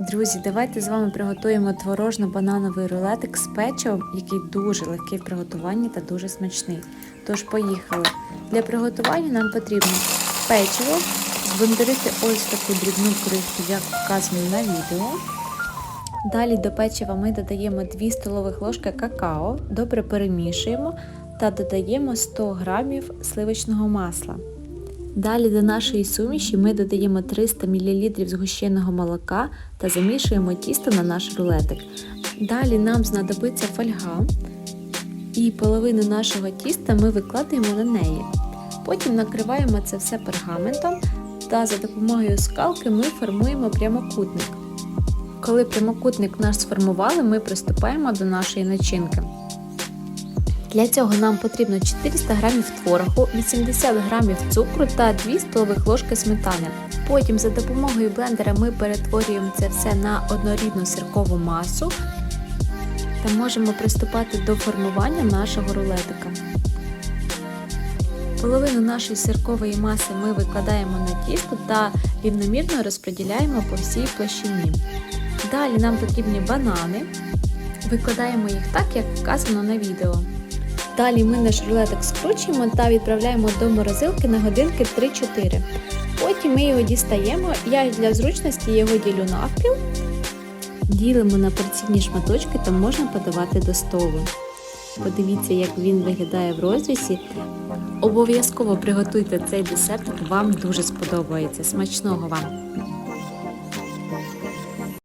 Друзі, давайте з вами приготуємо творожно-банановий рулетик з печивом, який дуже легкий в приготуванні та дуже смачний. Тож поїхали. Для приготування нам потрібно печиво, збундарити ось таку дрібну крихту, як вказано на відео. Далі до печива ми додаємо 2 столових ложки какао, добре перемішуємо та додаємо 100 г сливочного масла. Далі до нашої суміші ми додаємо 300 мл згущеного молока та замішуємо тісто на наш рулетик. Далі нам знадобиться фольга і половину нашого тіста ми викладаємо на неї. Потім накриваємо це все пергаментом та за допомогою скалки ми формуємо прямокутник. Коли прямокутник наш сформували, ми приступаємо до нашої начинки. Для цього нам потрібно 400 г творогу, 80 г цукру та 2 столових ложки сметани. Потім за допомогою блендера ми перетворюємо це все на однорідну сиркову масу та можемо приступати до формування нашого рулетика. Половину нашої сиркової маси ми викладаємо на тісто та рівномірно розподіляємо по всій площині. Далі нам потрібні банани. Викладаємо їх так, як вказано на відео. Далі ми наш рулетик скручуємо та відправляємо до морозилки на годинки 3-4. Потім ми його дістаємо, я для зручності його ділю навпіл. Ділимо на порційні шматочки та можна подавати до столу. Подивіться, як він виглядає в розрізі. Обов'язково приготуйте цей десерт, вам дуже сподобається. Смачного вам!